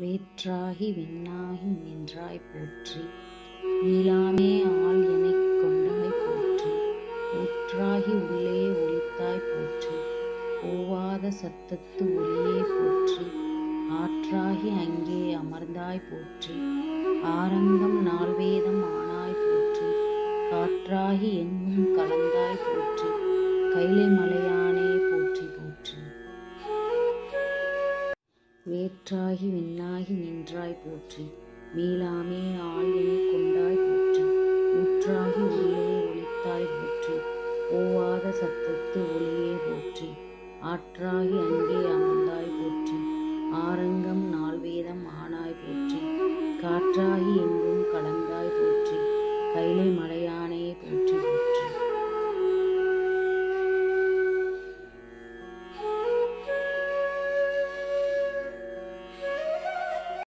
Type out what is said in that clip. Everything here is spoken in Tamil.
வேற்றாகி விண்ணாகி நின்றாய் போற்றி. மீளாமே ஆள் எனைக் கொண்டாய் போற்றி. ஊற்றாகி உள்ளே ஒழித்தாய் போற்றி. ஓவாத சத்தத்து ஒளியே போற்றி. ஆற்றாகி அங்கே அமர்ந்தாய் போற்றி. ஆரங்கம் நால்வேதம் ஆனாய் போற்றி. காற்றாகி எங்கும் கலந்தாய் போற்றி. கைலை மலை வேற்றாகி விண்ணாகி நின்றாய் போற்றி. மீளாமே ஆள்வினை கொண்டாய் போற்றி. முற்றாகி உள்ளே ஒளித்தாய் போற்றி. ஓவாத சத்தத்து ஒளியே போற்றி. ஆற்றாகி அங்கே அமர்ந்தாய் போற்றி. ஆரங்கம் நால்வேதம் ஆனாய் போற்றி. காற்றாகி எங்கும் கடந்தாய் போற்றி. கைலை மலை